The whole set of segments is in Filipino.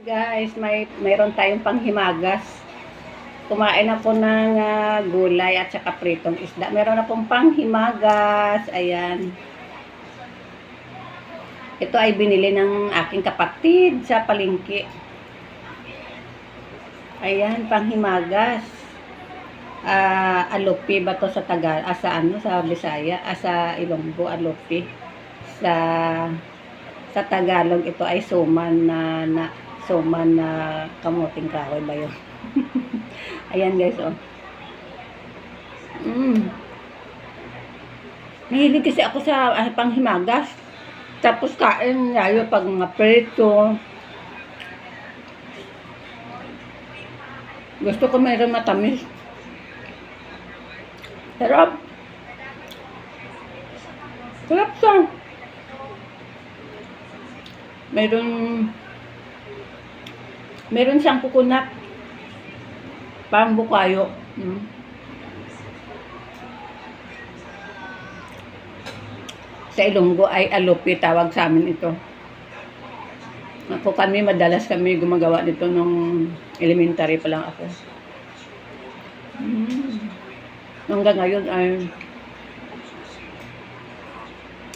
Guys, may mayroon tayong panghimagas. Kumain ako ng ah, gulay at saka pritong isda. Meron akong panghimagas. Ayan. Ito ay binili ng aking kapatid sa palengke. Ayan, panghimagas. Ah, alopi ba to sa Tagal? Ah, sa ano? Sa Bisaya? Ah, sa Ilonggo, alopi. Sa sa Tagalog, ito ay suman na, na suman na kamuting kahoy ba yun? Ayan guys, oh. Mm. Mahilig kasi ako sa ah, panghimagas. Tapos kain lalo pag mga prito. Gusto ko mayroon matamis. Sarap. Sarap siya. Meron meron siyang kukunat. Parang bukayo. Mm. Sa Ilonggo ay alupi tawag sa amin ito. Ako kami, madalas kami gumagawa nito nung elementary pa lang ako. Mm. Hanggang ngayon ay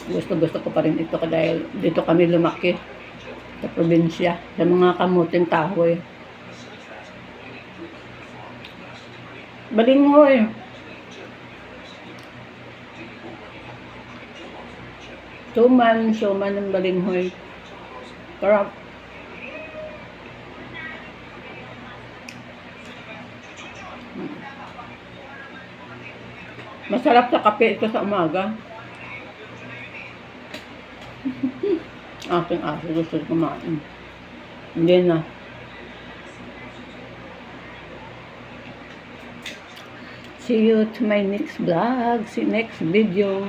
gusto-gusto ko pa rin ito dahil dito kami lumaki sa probinsya, sa mga kamuting kahoy. Balinghoy. Suman, suman ng balinghoy. Sarap. Masarap sa kape ito sa umaga. Aking aso gusto kumain. Hindi na. See you to my next vlog, see next video.